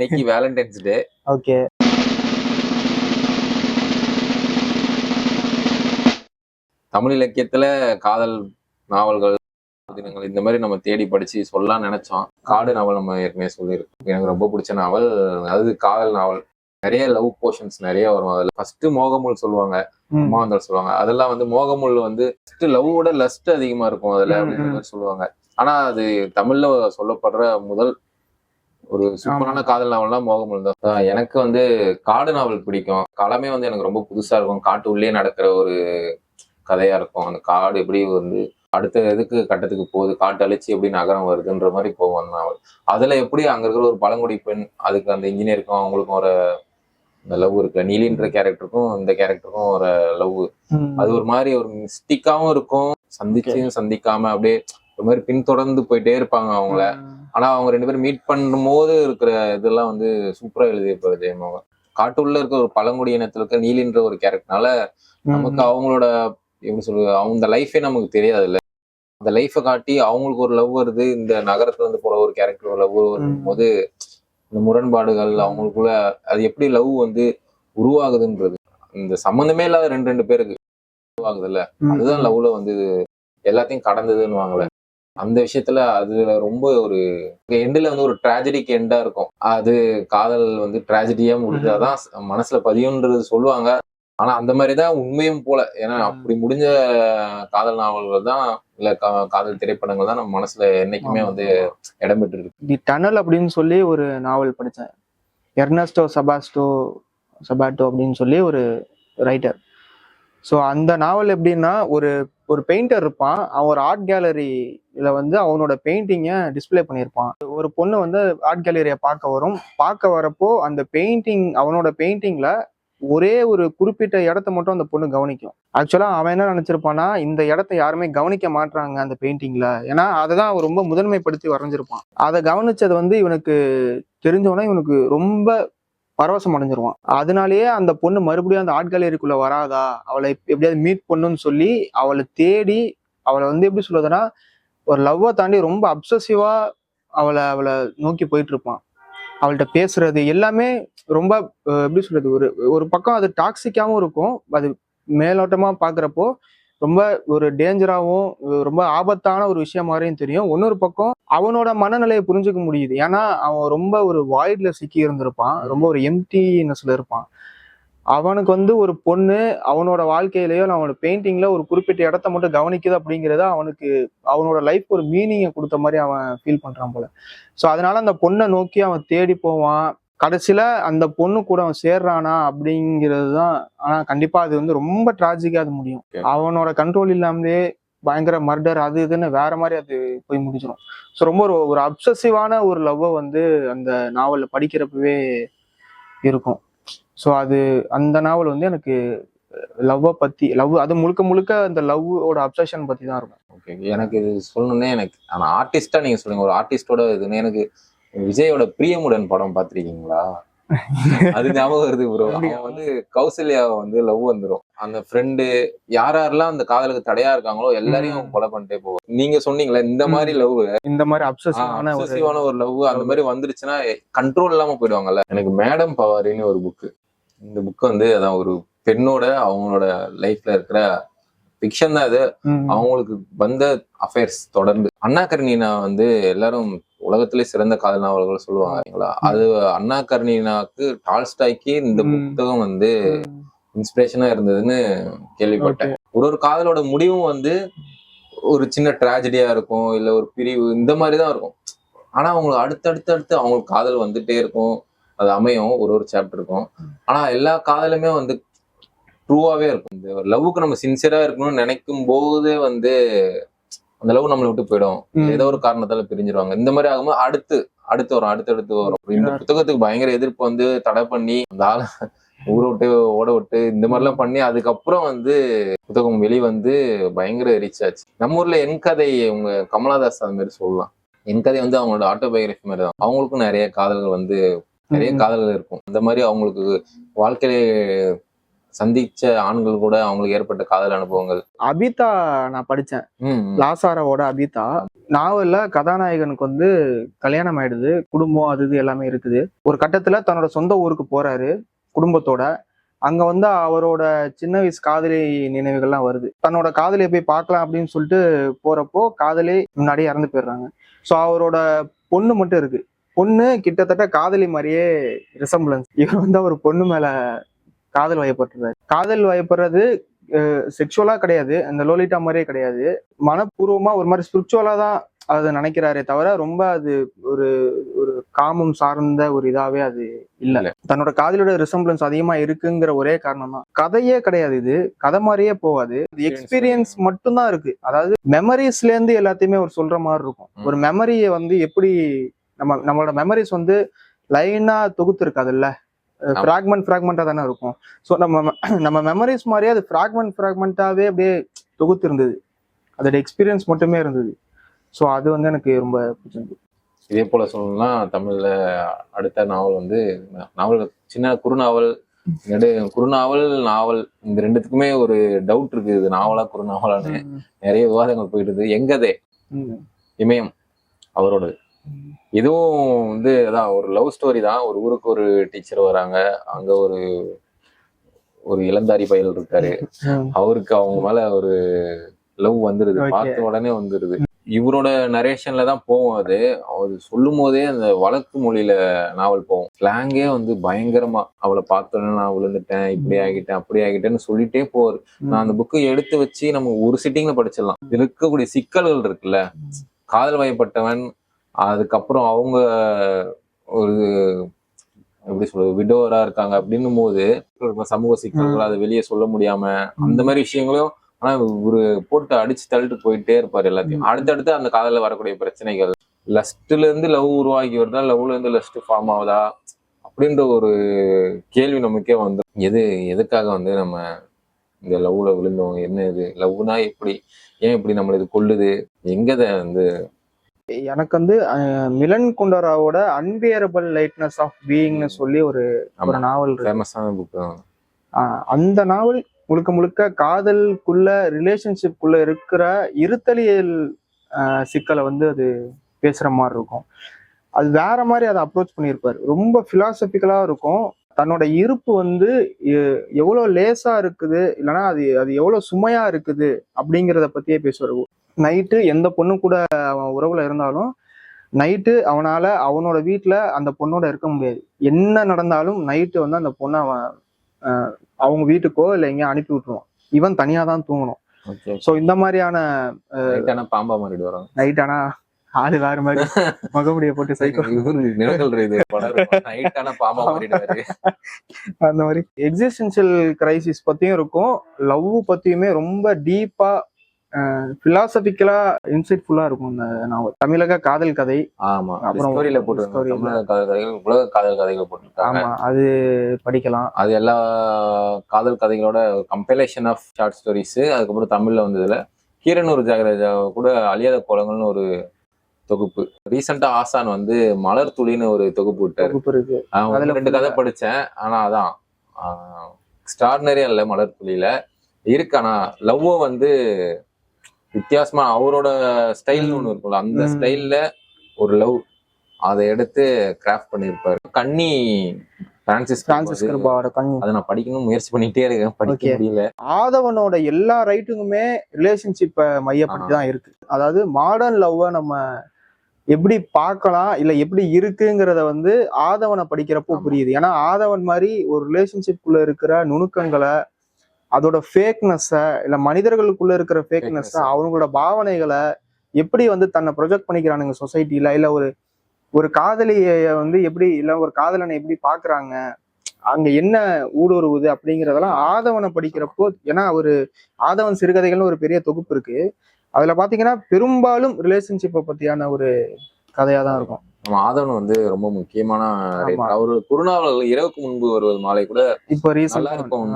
இன்னைக்கு Valentine's day okay. Tamil இலக்கியத்துல காதல் நாவல்கள் தினங்கள் இந்த மாதிரி நம்ம தேடி படிச்சு சொல்லலாம் நினைச்சோம். காடு நாவல் நம்ம ஏற்கனவே சொல்லியிருக்கோம். எனக்கு ரொம்ப பிடிச்ச நாவல் அது காதல் நாவல். நிறைய லவ் போர்ஷன்ஸ் நிறைய வரும் அதுல. ஃபர்ஸ்ட் மோகமுல் சொல்லுவாங்க. அம்மாவந்தல் சொல்லுவாங்க. அதெல்லாம் வந்து மோகமுல் வந்து ஃபர்ஸ்ட் லவ்வோட லஸ்ட் அதிகமா இருக்கும் அதுல. மாதிரி சொல்லுவாங்க. ஆனா அது தமிழ்ல சொல்லப்படுற முதல் ஒரு சூப்பரான காதல் நாவல்னா மோகமுல் தான் எனக்கு வந்து காடு நாவல் பிடிக்கும். களமே வந்து எனக்கு ரொம்ப புதுசா இருக்கும். காட்டு உள்ளே நடக்கிற ஒரு கதையா இருக்கும். அந்த காடு எப்படி வந்து அடுத்த இதுக்கு கட்டத்துக்கு போகுது காட்டு அழிச்சு எப்படி நகரம் வருதுன்ற மாதிரி அந்த நாவல் அதுல எப்படி அங்க இருக்கிற ஒரு பழங்குடி பெண் அதுக்கு அந்த இன்ஜினியருக்கும் அவங்களுக்கும் ஒரு இந்த லவ் இருக்கு. நீலின்ற கேரக்டருக்கும் இந்த கேரக்டருக்கும் ஒரு லவ் அது ஒரு மாதிரி ஒரு மிஸ்டிக்காவும் இருக்கும். சந்திச்சும் சந்திக்காம அப்படியே ஒரு மாதிரி பின்தொடர்ந்து போயிட்டே இருப்பாங்க அவங்கள. ஆனா அவங்க ரெண்டு பேரும் மீட் பண்ணும்போது இருக்கிற இதெல்லாம் வந்து சூப்பரா எழுதியிருப்பாரு ஜெயமோகன் காட்டுள்ள இருக்க ஒரு பழங்குடி இனத்துல இருக்க நீலின்ற ஒரு கேரக்டர்னால நமக்கு அவங்களோட எப்படி சொல்றது அவங்க லைஃபே நமக்கு தெரியாது இல்ல அந்த லைஃபை காட்டி அவங்களுக்கு ஒரு லவ் வருது இந்த நகரத்துல இருந்து போற ஒரு கேரக்டர் ஒரு லவ் வரும்போது இந்த முரண்பாடுகள் அவங்களுக்குள்ள அது எப்படி லவ் வந்து உருவாகுதுன்றது. இந்த சம்மந்தமே இல்லாத ரெண்டு ரெண்டு பேருக்கு உருவாகுதுல்ல. அதுதான் லவ்ல வந்து எல்லாத்தையும் கடந்ததுன்னு வாங்கல அந்த விஷயத்துல அதுல ரொம்ப ஒரு எண்டுல வந்து ஒரு டிராஜடிக் எண்டா இருக்கும். அது காதல் வந்து டிராஜடியா முடிஞ்சாதான் மனசுல பதியுன்றது சொல்லுவாங்க. ஆனா அந்த மாதிரிதான் உண்மையும் போல. ஏன்னா. அப்படி முடிஞ்ச காதல் நாவல்கள் தான் இல்ல காதல் திரைப்படங்கள் தான் நம்ம மனசுல என்னைக்குமே வந்து இடம் பெற்று இருக்கு தி டனல் அப்படின்னு சொல்லி ஒரு நாவல் படித்தேன். எர்னஸ்டோ சபாஸ்டோ சபாட்டோ அப்படின்னு சொல்லி ஒரு ரைட்டர் ஸோ அந்த நாவல் எப்படின்னா ஒரு ஒரு பெயிண்டர் இருப்பான். அவன் ஒரு ஆர்ட் கேலரியில வந்து அவனோட பெயிண்டிங்கை டிஸ்ப்ளே பண்ணியிருப்பான். ஒரு பொண்ணு வந்து ஆர்ட் கேலரியை பார்க்க வரும். பார்க்க வரப்போ அந்த பெயிண்டிங் அவனோட பெயிண்டிங்ல ஒரே ஒரு குறிப்பிட்ட இடத்த மட்டும் அந்த பொண்ணு கவனிக்கும். ஆக்சுவலாக அவன் என்ன நினச்சிருப்பான்னா இந்த இடத்த யாருமே கவனிக்க மாட்றாங்க அந்த பெயிண்டிங்கில் ஏன்னா அதை தான் அவன் ரொம்ப முதன்மைப்படுத்தி வரைஞ்சிருப்பான். அதை கவனிச்சது வந்து இவனுக்கு தெரிஞ்சவொன்னே இவனுக்கு ரொம்ப பரவசம் அடைஞ்சிருவான். அதனாலேயே அந்த பொண்ணு மறுபடியும் அந்த ஆர்ட் கேலரிக்குள்ள வராதா? அவளை எப்படியாவது மீட் பண்ணுன்னு சொல்லி அவளை தேடி அவளை வந்து எப்படி சொல்றதுன்னா ஒரு லவ்வை தாண்டி ரொம்ப அப்சசிவா அவளை அவளை நோக்கி போயிட்டு இருப்பான். அவள்கிட்ட பேசுறது எல்லாமே ரொம்ப எப்படி சொல்றது ஒரு ஒரு பக்கம் அது டாக்ஸிக்காவும் இருக்கும். அது மேலோட்டமா பாக்குறப்போ ரொம்ப ஒரு டேஞ்சராகவும் ரொம்ப ஆபத்தான ஒரு விஷயம் மாதிரியும் தெரியும். இன்னொரு பக்கம் அவனோட மனநிலையை புரிஞ்சுக்க முடியுது. ஏன்னா அவன் ரொம்ப ஒரு வாய்டில் சிக்கி இருந்திருப்பான். ரொம்ப ஒரு எம்டினஸ்ல இருப்பான். அவனுக்கு வந்து ஒரு பொண்ணு அவனோட வாழ்க்கையிலயோ அவனோட பெயிண்டிங்ல ஒரு குறிப்பிட்ட இடத்த மட்டும் கவனிக்குது அப்படிங்கிறத அவனுக்கு அவனோட லைஃப் ஒரு மீனிங்கை கொடுத்த மாதிரி அவன் ஃபீல் பண்றான் போல. ஸோ அதனால அந்த பொண்ணை நோக்கி அவன் தேடி போவான். கடைசியில அந்த பொண்ணு கூட அவன் சேர்றானா அப்படிங்கிறது தான் ஆனா கண்டிப்பா அது வந்து ரொம்ப டிராஜிக்கா அது முடியும். அவனோட கண்ட்ரோல் இல்லாமலே பயங்கர மர்டர் அது இதுன்னு வேற மாதிரி அது போய் முடிஞ்சிடும் ஸோ ரொம்ப ஒரு ஒரு அப்சசிவான ஒரு லவ்வை வந்து அந்த நாவல்ல படிக்கிறப்பவே இருக்கும். ஸோ அது அந்த நாவல் வந்து எனக்கு லவ்வை பத்தி லவ் அது முழுக்க முழுக்க அந்த லவ்வோட அப்சஷன் பத்தி தான் இருக்கும். ஓகே எனக்கு இது சொல்லணும்னே எனக்கு ஆனா ஆர்டிஸ்டா நீங்க சொல்லுங்க. ஒரு ஆர்டிஸ்டோட இதுன்னு எனக்கு விஜயோட பிரியமுடன் படம் பார்த்திருக்கீங்களா? அது ஞாபகம் வருது ப்ரோ? அவன் வந்து கௌசல்யாவை வந்து லவ் வந்துரும். அந்த ஃப்ரெண்டு யார் யாரெல்லாம் அந்த காதலுக்கு தடையா இருக்காங்களோ எல்லாரையும் கொலை பண்ணிட்டே போவோம் நீங்க சொன்னீங்களே இந்த மாதிரி லவ் இந்த மாதிரி அப்சசிவான ஒரு லவ் அந்த மாதிரி வந்துருச்சுன்னா கண்ட்ரோல் இல்லாம போயிடுவாங்கல்ல. எனக்கு மேடம் பவாரின்னு ஒரு புக்கு இந்த புக் வந்து அதான் ஒரு பெண்ணோட அவங்களோட லைஃப்ல இருக்கிற ஃபிக்ஷன் தான் இது. ம், அவங்களுக்கு வந்த அஃபேர்ஸ் தொடர்ந்து. அண்ணா கர்ணீனா வந்து எல்லாரும் உலகத்திலே சிறந்த காதல் நாவல்கள் சொல்லுவாங்க? அது அண்ணா கர்ணீனாக்கு டால்ஸ்டாய்க்கு இந்த. புத்தகம் வந்து. இன்ஸ்பிரேஷனா இருந்ததுன்னு கேள்விப்பட்டேன். ஒரு ஒரு காதலோட முடிவும் வந்து ஒரு சின்ன ட்ராஜடியா இருக்கும் இல்ல ஒரு பிரிவு இந்த மாதிரி தான் இருக்கும். ஆனா அவங்களுக்கு அடுத்தடுத்து அடுத்து அவங்களுக்கு காதல் வந்துட்டே இருக்கும். அது அமையும் ஒரு ஒரு சாப்டருக்கும் ஆனா எல்லா காதலுமே வந்து ட்ரூவாவே இருக்கும். இந்த லவ்வுக்கு நம்ம சின்சியரா இருக்கணும்னு நினைக்கும் போதே வந்து அந்த லவ் நம்மளை விட்டு போயிடும். ஏதோ ஒரு காரணத்தால பிரிஞ்சிருவாங்க. இந்த மாதிரி ஆகும்போது அடுத்து அடுத்து வரும் அடுத்தடுத்து வரும். இந்த புத்தகத்துக்கு பயங்கர எதிர்ப்பு வந்து தடை பண்ணி அந்த ஆளை ஊரை விட்டு ஓட விட்டு இந்த மாதிரிலாம் பண்ணி அதுக்கப்புறம் வந்து புத்தகம் வெளிவந்து பயங்கர ரீச் ஆச்சு. நம்ம ஊர்ல என் கதை உங்க கமலாதாஸ் அந்த மாதிரி சொல்லலாம். என் கதை வந்து அவங்களோட ஆட்டோபயோகிராஃபி மாதிரி தான். அவங்களுக்கும் நிறைய காதல்கள் வந்து நிறைய. காதல்கள் இருக்கும். அந்த மாதிரி அவங்களுக்கு வாழ்க்கையில சந்திச்ச ஆண்கள் கூட அவங்களுக்கு ஏற்பட்ட காதல் அனுபவங்கள். அபிதா நான் படிச்சேன். லாசாராவோட அபிதா. நாவல்ல கதாநாயகனுக்கு வந்து கல்யாணம் ஆயிடுது குடும்பம் அது இது எல்லாமே இருக்குது. ஒரு கட்டத்துல தன்னோட சொந்த ஊருக்கு போறாரு குடும்பத்தோட. அங்க வந்து அவரோட சின்ன வயசு காதலி நினைவுகள்லாம் வருது. தன்னோட காதலியை போய் பார்க்கலாம் அப்படின்னு சொல்லிட்டு போறப்போ காதலி முன்னாடியே இறந்து போயிடுறாங்க. ஸோ அவரோட பொண்ணு மட்டும் இருக்கு. பொண்ணு கிட்டத்தட்ட காதலி மாதிரியே ரிசம்பிளன்ஸ் இவர் வந்து அவர் பொண்ணு மேல காதல் வயப்படுறாரு காதல் வயப்படுறது செக்ஷுவலா கிடையாது. அந்த லோலிட்டா மாதிரியே கிடையாது. மனப்பூர்வமா ஒரு மாதிரி ஸ்பிரிச்சுவலா தான் அதை நினைக்கிறாரே தவிர ரொம்ப அது ஒரு ஒரு காமம் சார்ந்த ஒரு இதாவே அது இல்ல. தன்னோட காதலோட ரிசம்பிளன்ஸ் அதிகமா இருக்குங்கிற ஒரே காரணம் தான். கதையே கிடையாது இது. கதை மாதிரியே போகாது. எக்ஸ்பீரியன்ஸ் மட்டும்தான் இருக்கு. அதாவது மெமரிஸ்ல இருந்து எல்லாத்தையுமே ஒரு சொல்ற மாதிரி இருக்கும். ஒரு மெமரியை வந்து எப்படி நம்ம நம்மளோட மெமரிஸ் வந்து லைனா தொகுத்து இருக்காதுல்ல. ஃப்ராக்மெண்ட் ஃப்ராக்மெண்டா தானே இருக்கும். ஸோ நம்ம நம்ம மெமரிஸ் மாதிரியே அது ஃப்ராக்மெண்ட் ஃப்ராக்மெண்ட்டாவே அப்படியே தொகுத்து இருந்தது அதோட எக்ஸ்பீரியன்ஸ் மட்டுமே இருந்தது. ஸோ அது வந்து எனக்கு ரொம்ப பிடிச்சிருந்தது. இதே போல சொல்லணும்னா தமிழ்ல அடுத்த நாவல் வந்து நாவல் சின்ன குறுநாவல் நெடு குறுநாவல் நாவல் இந்த ரெண்டுத்துக்குமே ஒரு டவுட் இருக்கு இது நாவலா குறுநாவலான்னு நிறைய விவாதங்கள் போயிட்டு இருக்கு எங்கதே. இமயம் அவரோடது. இதுவும் வந்து அதான் ஒரு லவ் ஸ்டோரி தான். ஒரு ஊருக்கு ஒரு டீச்சர் வராங்க. அங்க ஒரு ஒரு இளந்தாரி பயல் இருக்காரு. அவருக்கு அவங்க மேல ஒரு லவ் வந்துருது. பார்த்த உடனே வந்துருது. இவரோட நரேஷன்ல தான் போகும் அது. அவர் சொல்லும் போதே அந்த வழக்கு மொழியில நாவல் போகும். ஸ்லாங்கே வந்து பயங்கரமா அவளை பார்த்தோன்னே நான் விழுந்துட்டேன் இப்படி ஆகிட்டேன் அப்படி ஆகிட்டேன்னு சொல்லிட்டே போவாரு. நான் அந்த புக்கை எடுத்து வச்சு நம்ம ஒரு சிட்டிங்ல படிச்சிடலாம். இருக்கக்கூடிய சிக்கல்கள் இருக்குல்ல. காதல் வயப்பட்டவன் அதுக்கப்புறம் அவங்க ஒரு எப்படி சொல்றது விடோவரா இருக்காங்க அப்படின்னும் போது சமூக சிக்கல்கள் அதை வெளியே சொல்ல முடியாம அந்த மாதிரி விஷயங்களும் ஆனா ஒரு போட்டு அடிச்சு தள்ளிட்டு போயிட்டே இருப்பாரு எல்லாத்தையும். அடுத்தடுத்து அந்த காதல்ல வரக்கூடிய பிரச்சனைகள். லஸ்ட்ல இருந்து லவ் உருவாகி வருதா லவ்ல இருந்து லஸ்ட் ஃபார்ம் ஆகுதா? அப்படின்ற ஒரு கேள்வி நமக்கே வந்து எது எதுக்காக வந்து நம்ம இந்த லவ்ல விழுந்தோம்? என்ன இது? லவ்னா எப்படி? ஏன் இப்படி நம்மள இது கொல்லுது? எங்கத வந்து எனக்கு வந்து மிலன் குண்டராவோட அன்பியரபிள் லைட்னஸ் ஆஃப் பீயிங்னு சொல்லி ஒரு ஒரு. நாவல் ஃபேமஸான புக் அந்த நாவல் முழுக்க முழுக்க காதலுக்குள்ள ரிலேஷன்ஷிப்குள்ள இருக்கிற இருத்தலியல் சிக்கலை வந்து அது பேசுற மாதிரி இருக்கும். அது வேற மாதிரி அதை அப்ரோச் பண்ணியிருப்பாரு. ரொம்ப பிலாசபிக்கலா இருக்கும். தன்னோட இருப்பு வந்து எ- எவ்வளவு லேசா இருக்குது இல்லைன்னா அது அது எவ்வளவு சுமையா இருக்குது அப்படிங்கிறத பத்தியே பேசுவாரு. நைட்டு எந்த பொண்ணு கூட அவன் உறவுல இருந்தாலும் நைட்டு அவனால அவனோட வீட்ல அந்த பொண்ணோட இருக்க முடியாது. என்ன நடந்தாலும் நைட்டு வந்து அந்த பொண்ணை அவன் அவங்க வீட்டுக்கோ இல்லை எங்கேயோ அனுப்பி விட்டுருவான். இவன் தனியா தான் தூங்கணும் ஸோ இந்த மாதிரியான பாம்பா மாறிட்டு வரோம் நைட் ஆனா ஆளு வேற மாதிரி முகமுடிய போட்டு சைக்கோ இது. பாம்பா அந்த மாதிரி எக்ஸிஸ்டன்ஷியல் கிரைசிஸ் பத்தியும் இருக்கும். லவ் பத்தியுமே ரொம்ப டீப்பா பிலாசபிக்கலா இன்சைட்ஃபுல்லா இருக்கும் இந்த நாவல் தமிழக காதல் கதை. ஆமா. அப்புறம் ஸ்டோரியில ல. தமிழக காதல் கதைகள் உலக காதல் கதைகள் போட்டிருக்காங்க. ஆமா அது படிக்கலாம். அது எல்லா காதல் கதைகளோட கம்பைலேஷன் ஆஃப் ஷார்ட் ஸ்டோரிஸ் அதுக்கப்புறம் தமிழ்ல வந்ததுல கீரனூர் ஜெயராஜா கூட அழியாத கோலங்கள்னு ஒரு தொகுப்பு. ரீசெண்டா ஆசான் வந்து மலர் துளின்னு ஒரு தொகுப்பு விட்டாரு. அதுல ரெண்டு கதை படிச்சேன். ஆனா அதான் எக்ஸ்ட்ராடினரியா இல்ல மலர் துளியில. இருக்கு ஆனா லவ்வோ வந்து வித்தியாசமா அவரோட ஸ்டைல்னு ஒண்ணு இருக்கும்ல அந்த. ஸ்டைல்ல ஒரு லவ் அதை எடுத்து கிராஃப்ட் பண்ணியிருப்பாரு. கன்னி பிரான்சிஸ் பிரான்சிஸ் கிருபாவோட கண் அதை நான் படிக்கணும்னு முயற்சி பண்ணிட்டே இருக்கேன். படிக்க. முடியல. ஆதவனோட எல்லா ரைட்டுங்குமே ரிலேஷன்ஷிப்பை மையப்படுத்தி தான் இருக்கு. அதாவது மாடர்ன் லவ்வை நம்ம எப்படி பார்க்கலாம் இல்ல எப்படி இருக்குங்கிறத வந்து ஆதவனை படிக்கிறப்போ. புரியுது ஏன்னா ஆதவன் மாதிரி ஒரு ரிலேஷன்ஷிப்குள்ள இருக்கிற நுணுக்கங்களை அதோட ஃபேக்னஸை இல்ல மனிதர்களுக்குள்ள இருக்கிற ஃபேக்னஸ். அவங்களோட பாவனைகளை எப்படி வந்து தன்னை ப்ரொஜெக்ட் பண்ணிக்கிறானுங்க சொசைட்டில இல்ல ஒரு ஒரு காதலியை வந்து எப்படி இல்ல ஒரு காதலனை எப்படி பாக்குறாங்க அங்க என்ன ஊடுருவுது அப்படிங்கறதெல்லாம் ஆதவனை படிக்கிறப்போ ஏன்னா ஒரு ஆதவன் சிறுகதைகள்னு ஒரு பெரிய தொகுப்பு இருக்கு அதுல பாத்தீங்கன்னா பெரும்பாலும் ரிலேஷன்ஷிப்பை பத்தியான ஒரு கதையா தான் இருக்கும். நம்ம ஆதவன் வந்து ரொம்ப முக்கியமான ஆமா. அவரோட குறுநாவல்கள் இரவுக்கு முன்பு வருவது மாலை கூட இப்போ நல்லா இருக்கும்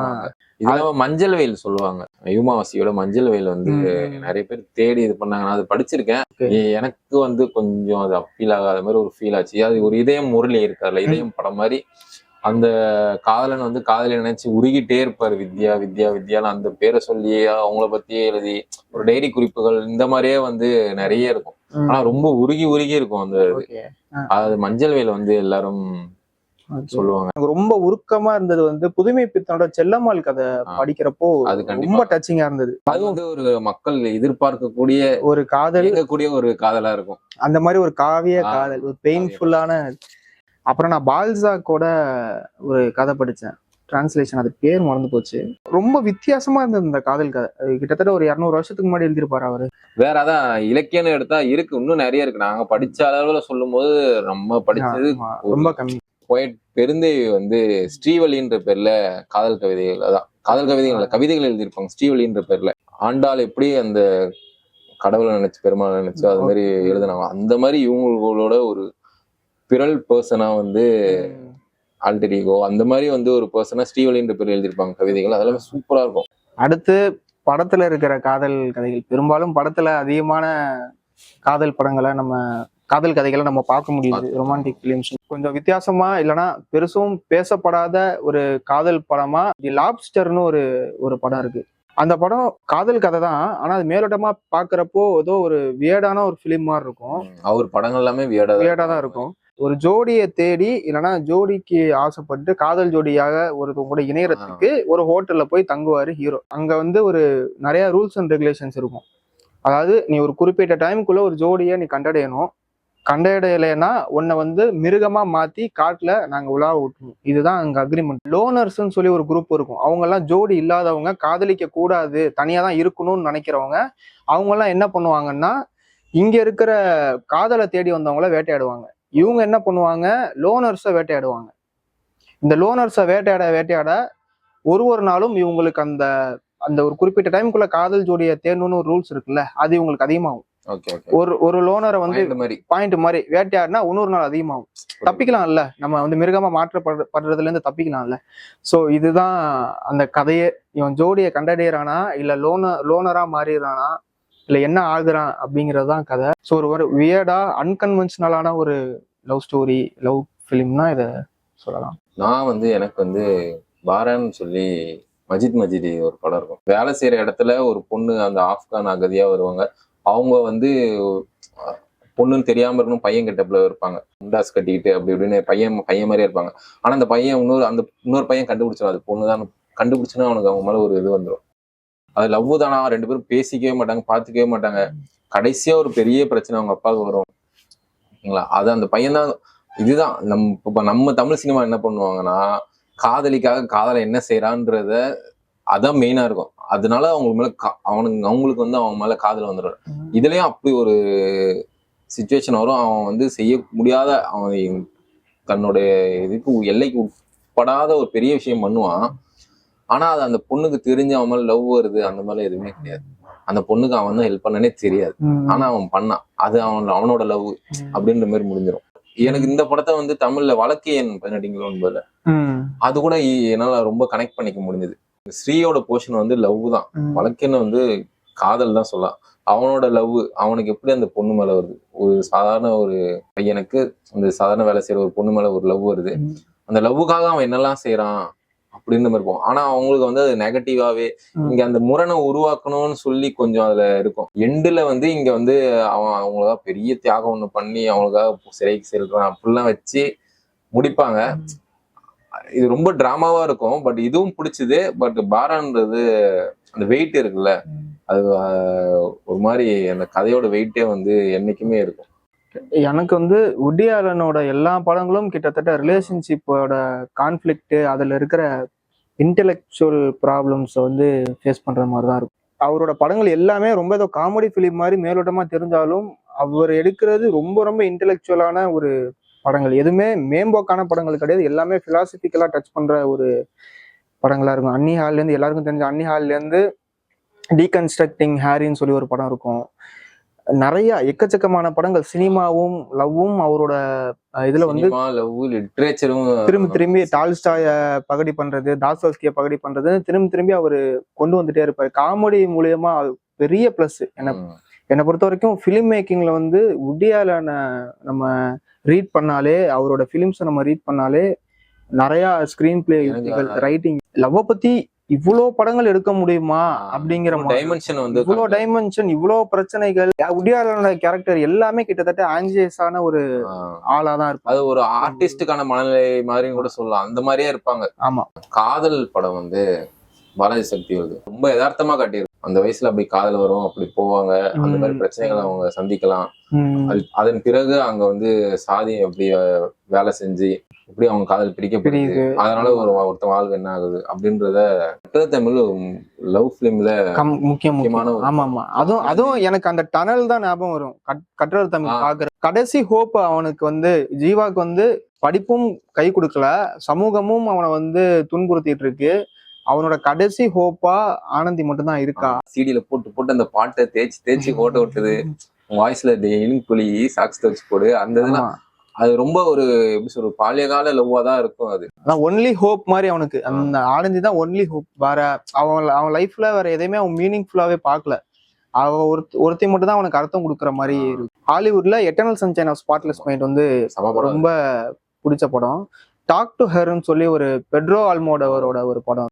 இதுல மஞ்சள் வெயில் சொல்லுவாங்க. யுமாவாசியோட மஞ்சள் வெயில் வந்து நிறைய பேர் தேடி இது பண்ணாங்க நான் அது படிச்சிருக்கேன். எனக்கு வந்து கொஞ்சம் அது அப்பீல் ஆகாத மாதிரி ஒரு ஃபீல் ஆச்சு. அது ஒரு இதயம் முரளி இருக்கார்ல இதயம் படம் மாதிரி. அந்த காதலன் வந்து காதலை நினைச்சு உருகிட்டே இருப்பாரு வித்யா வித்யா வித்யான்னு அந்த பேரை சொல்லியே அவங்கள பத்தியே எழுதி ஒரு டைரி குறிப்புகள் இந்த மாதிரியே வந்து நிறைய இருக்கும். ஆனா ரொம்ப உருகி உருகி இருக்கும் அந்த அது மஞ்சள் வேல் வந்து எல்லாரும் சொல்லுவாங்க. ரொம்ப உருக்கமா இருந்தது வந்து புதுமை பித்தனோட செல்லம்மாள் கதை. படிக்கிறப்போ அது கண்டிப்பா. ரொம்ப டச்சிங்கா இருந்தது. அது வந்து ஒரு மக்கள் எதிர்பார்க்கக்கூடிய ஒரு காதல். இயங்கக்கூடிய ஒரு காதலா இருக்கும். அந்த மாதிரி ஒரு காவிய காதல் ஒரு பெயின்ஃபுல்லான அப்புறம் நான் பால்சாக்கோட ஒரு கதை படிச்சேன். டிரான்ஸ்லேஷன் அது பேர் மறந்து போச்சு. ரொம்ப வித்தியாசமா இருந்தது இந்த காதல் கதை. கிட்டத்தட்ட ஒரு இரநூறு வருஷத்துக்கு முன்னாடி எழுதியிருப்பாரு அவரு. வேற அதான் இலக்கியம்னு எடுத்தா இருக்கு. இன்னும் நிறைய இருக்கு. நாங்க படிச்ச அளவுல சொல்லும் போது நம்ம படிச்சது ரொம்ப கம்மி. போயட் பெருந்தேவி வந்து ஸ்ரீவலின்ற பேர்ல காதல் கவிதைகள் அதான் காதல் கவிதைகள் கவிதைகள் எழுதியிருப்பாங்க ஸ்ரீவலின்ற பேர்ல. ஆண்டாள் எப்படி அந்த கடவுளை நினைச்சு பெருமாள் நினைச்சு அது மாதிரி எழுதுனாங்க. அந்த மாதிரி இவங்களோட ஒரு பிறல் பர்சனா வந்து ஆல்டர் ஈகோ அந்த மாதிரி வந்து ஒரு பர்சனா ஸ்ரீவலின்ற பேர் எழுதியிருப்பாங்க கவிதைகள். அதெல்லாம் சூப்பரா இருக்கும். அடுத்து படத்துல இருக்கிற காதல் கதைகள். பெரும்பாலும் படத்துல அதிகமான காதல் படங்களை நம்ம காதல் கதைகளை நம்ம பார்க்க முடியுது. ரொமான்டிக் ஃபிலிம்ஸ் கொஞ்சம் வித்தியாசமா இல்லைன்னா பெருசும் பேசப்படாத ஒரு காதல் படமா தி லாப்ஸ்டர்னு ஒரு ஒரு படம் இருக்கு. அந்த படம் காதல் கதை தான். ஆனா அது மேலோட்டமா பாக்குறப்போ ஏதோ ஒரு வியர்டான ஒரு ஃபிலிம் மாதிரி இருக்கும். அவர் படங்கள் எல்லாமே வியடா வியர்டா தான் இருக்கும். ஒரு ஜோடியை தேடி இல்லைன்னா ஜோடிக்கு ஆசைப்பட்டு காதல் ஜோடியாக ஒருத்தவங்க கூட இணையறதுக்கு ஒரு ஹோட்டல்ல போய் தங்குவாரு ஹீரோ அங்க வந்து ஒரு நிறைய ரூல்ஸ் அண்ட் ரெகுலேஷன்ஸ் இருக்கும். அதாவது நீ ஒரு குறிப்பிட்ட டைமுக்குள்ள ஒரு ஜோடியை நீ கண்டடையணும். கண்டடையலைன்னா உன்னை வந்து மிருகமா மாத்தி காட்டுல நாங்க உலாவ விட்டுருவோம் இதுதான் அங்க அக்ரிமெண்ட் லோனர்ஸ்னு சொல்லி ஒரு குரூப் இருக்கும். அவங்க எல்லாம் ஜோடி இல்லாதவங்க காதலிக்க கூடாது தனியா தான் இருக்கணும்னு நினைக்கிறவங்க அவங்க எல்லாம் என்ன பண்ணுவாங்கன்னா இங்க இருக்கிற காதலை தேடி வந்தவங்கள வேட்டையாடுவாங்க. இவங்க என்ன பண்ணுவாங்க? லோனர்ஸை வேட்டையாடுவாங்க. இந்த லோனர்ஸை வேட்டையாட வேட்டையாட ஒரு ஒரு நாளும் இவங்களுக்கு அந்த அந்த ஒரு குறிப்பிட்ட டைமுக்குள்ள காதல் ஜோடியை தேடணும்னு ஒரு ரூல்ஸ் இருக்குல்ல அது இவங்களுக்கு அதிகமாகும். ஓகே ஓகே ஒரு ஒரு லோனரை வந்து பாயிண்ட் மாதிரி. வேட்டையாடினா இன்னொரு நாள் அதிகமாகும். தப்பிக்கலாம்ல. நம்ம வந்து மிருகமா மாற்றப்படுற படுறதுல இருந்து தப்பிக்கலாம்ல. சோ இதுதான் அந்த கதையே. இவன் ஜோடியை கண்டடையறானா? இல்ல லோன லோனரா மாறிடுறானா? இல்லை என்ன ஆகுறான் அப்படிங்கிறது தான் கதை. ஸோ ஒரு ஒரு வியர்டாக அன்கன்வென்ஷனலான ஒரு லவ் ஸ்டோரி லவ் ஃபிலிம்னா இதை சொல்லலாம். நான் வந்து எனக்கு வந்து பாரான்னு சொல்லி மஜித் மஜிதி ஒரு படம் இருக்கும். வேலை செய்யற இடத்துல ஒரு பொண்ணு அந்த ஆப்கான் அகதியா வருவாங்க. அவங்க வந்து பொண்ணுன்னு தெரியாம இருக்கணும் பையன் கெட்டப்ல இருப்பாங்க. முண்டாஸ் கட்டிக்கிட்டு அப்படி இப்படின்னு பையன் பையன் மாதிரியே இருப்பாங்க. ஆனா அந்த பையன் இன்னொரு அந்த இன்னொரு பையன் கண்டுபிடிச்சிடும். அது பொண்ணு தான் கண்டுபிடிச்சுன்னா அவனுக்கு அவங்க மேல ஒரு இது வந்துடும் அது லவ் தானா? ரெண்டு பேரும் பேசிக்கவே மாட்டாங்க பார்த்துக்கவே மாட்டாங்க. கடைசியா ஒரு பெரிய பிரச்சனை அவங்க அப்பாவுக்கு வரும். ஓகேங்களா? அது அந்த பையன் தான். இதுதான். நம் இப்ப நம்ம தமிழ் சினிமா என்ன பண்ணுவாங்கன்னா காதலிக்காக காதலை என்ன செய்யறான்றத அதான் மெயினா இருக்கும். அதனால அவங்களுக்கு மேல கா- அவனுக்கு அவங்களுக்கு வந்து அவன் மேல காதல் வந்துடும் இதுலயும் அப்படி ஒரு சுச்சுவேஷன் வரும். அவன் வந்து செய்ய முடியாத அவன் தன்னுடைய இதுக்கு எல்லைக்கு உட்படாத ஒரு பெரிய விஷயம் பண்ணுவான். ஆனா அது அந்த பொண்ணுக்கு தெரிஞ்சு அவன் மேல லவ் வருது அந்த மாதிரி எதுவுமே கிடையாது. அந்த பொண்ணுக்கு அவன் தான் ஹெல்ப் பண்ணனே தெரியாது. ஆனா அவன் பண்ணான் அது அவன் அவனோட லவ் அப்படின்ற மாதிரி முடிஞ்சிடும் எனக்கு இந்த படத்தை வந்து தமிழ்ல வழக்கியன் பதினெட்டுங்களோ என்பதுல அது கூட என்னால ரொம்ப கனெக்ட் பண்ணிக்க முடிஞ்சது. ஸ்ரீயோட போர்ஷன் வந்து லவ் தான். வழக்கியன் வந்து காதல் தான் சொல்லலாம். அவனோட லவ் அவனுக்கு எப்படி அந்த பொண்ணு மேல வருது? ஒரு சாதாரண ஒரு பையனுக்கு அந்த சாதாரண வேலை செய்யற ஒரு பொண்ணு மேல ஒரு லவ் வருது. அந்த லவ்வுக்காக அவன் என்னெல்லாம் செய்யறான் அப்படின்னு மாதிரி இருக்கும். ஆனா அவங்களுக்கு வந்து அது நெகட்டிவாவே. இங்க அந்த முரணை உருவாக்கணும்னு சொல்லி கொஞ்சம் அதுல இருக்கும். எண்டுல வந்து இங்க வந்து அவன் அவங்களுக்காக பெரிய தியாகம் ஒண்ணு பண்ணி அவங்களுக்காக சிறைக்கு செல்றான் அப்படிலாம் வச்சு முடிப்பாங்க. இது ரொம்ப டிராமாவா இருக்கும். பட் இதுவும் பிடிச்சது. பட் பாரான்றது அந்த வெயிட் இருக்குல்ல. அது ஒரு மாதிரி அந்த கதையோட வெயிட்டே வந்து என்னைக்குமே இருக்கும். எனக்கு வந்து உட்டி ஆலனோட எல்லா படங்களும் கிட்டத்தட்ட ரிலேஷன்ஷிப்போட கான்ஃப்ளிக்ட் அதுல இருக்கிற இன்டெலெக்சுவல் ப்ராப்ளம்ஸை வந்து ஃபேஸ் பண்ணுற மாதிரி தான் இருக்கும். அவரோட படங்கள் எல்லாமே ரொம்ப ஏதோ காமெடி ஃபிலிம் மாதிரி மேலோட்டமாக தெரிஞ்சாலும் அவர் எடுக்கிறது ரொம்ப ரொம்ப இன்டெலெக்சுவலான ஒரு படங்கள். எதுவுமே மேம்போக்கான படங்கள் கிடையாது. எல்லாமே ஃபிலாசபிக்கலாக டச் பண்ணுற ஒரு படங்களாக இருக்கும். அன்னி ஹால்லேருந்து எல்லாருக்கும் தெரிஞ்ச அன்னி ஹால்லேருந்து டீகன்ஸ்ட்ரக்டிங் ஹாரின்னு சொல்லி ஒரு படம் இருக்கும். நிறைய எக்கச்சக்கமான படங்கள். சினிமாவும் லவ்வும் அவரோட இதுல வந்து லிட்ரேச்சரும் திரும்பி திரும்பி டால்ஸ்டாய பகடி பண்றது தாஸ்தோஸ்கிய பகடி பண்றது திரும்பி திரும்பி அவரு கொண்டு வந்துட்டே இருப்பாரு. காமெடி மூலியமா பெரிய பிளஸ் என்ன என்னை பொறுத்த வரைக்கும் ஃபிலிம் மேக்கிங்ல வந்து உடியால நம்ம ரீட் பண்ணாலே அவரோட ஃபிலிம்ஸை நம்ம ரீட் பண்ணாலே நிறைய ஸ்கிரீன் பிளே ரைட்டிங் லவ் பத்தி இவ்வளோ படங்கள் எடுக்க முடியுமா அப்படிங்கிற மாதிரி. டைமென்ஷன் வந்து இவ்வளோ டைமென்ஷன் இவ்வளோ பிரச்சனைகள். உடியாரோட கேரக்டர் எல்லாமே கிட்டத்தட்ட ஆன்சியஸான ஒரு ஆளா தான் இருக்கும் அது ஒரு ஆர்டிஸ்டுக்கான மனநிலை மாதிரியும் கூட சொல்லலாம். அந்த மாதிரியே இருப்பாங்க. ஆமா. காதல் படம் வந்து பாலாஜி சக்தி வருது ரொம்ப யதார்த்தமா காட்டியிருக்கு. அந்த வயசுல அப்படி காதல் வரும் அப்படி போவாங்க அந்த மாதிரி. பிரச்சனைகளை அவங்க சந்திக்கலாம். அது- அதன் பிறகு அங்க வந்து சாதி எப்படி அஹ், வேலை செஞ்சு எப்படி அவங்க காதல் பிரிக்கப்படுது பிரியுது. அதனால ஒரு ஒருத்தன் வாழ்வு என்ன ஆகுது அப்படின்றத தமிழ் லவ் பிலிம்ல கம் முக்கியம் முக்கியமான ஆமா ஆமா அதுவும் அதுவும் எனக்கு அந்த டனல் தான் ஞாபகம் வரும் கற்றல். தமிழ் பாக்குற கடைசி ஹோப் அவனுக்கு வந்து ஜீவாக்கு வந்து படிப்பும் கை கொடுக்கல சமூகமும் அவனை வந்து துன்புறுத்திட்டு இருக்கு அவனோட கடைசி ஹோப்பா ஆனந்தி மட்டும் தான் இருக்கா சிடியில போட்டு போட்டு அந்த பாட்டை தேய்ச்சி தேய்ச்சி போட்டு விட்டது. வாய்ஸ்ல டெய்லிங் புலி சாக்ஸ் வச்சு போடு. அந்த இதெல்லாம். அது ரொம்ப ஒரு எப்படி சொல்றது பாலியகால லவ்வா தான் இருக்கும் அது. அதான் ஒன்லி ஹோப் மாதிரி அவனுக்கு. அந்த ஆனந்தி தான் ஒன்லி ஹோப் வேற அவன் அவன் லைஃப்ல வேற எதையுமே அவன் மீனிங்ஃபுல்லாவே பார்க்கல. அவ ஒருத்தி ஒருத்தி மட்டும் தான் அவனுக்கு அர்த்தம் கொடுக்குற மாதிரி இருக்கு. ஹாலிவுட்ல eternal sunshine of spotless mind வந்து ரொம்ப பிடிச்ச படம். டாக் டு ஹெர்னு சொல்லி ஒரு பெட்ரோ ஆல்மோடவரோட ஒரு படம்.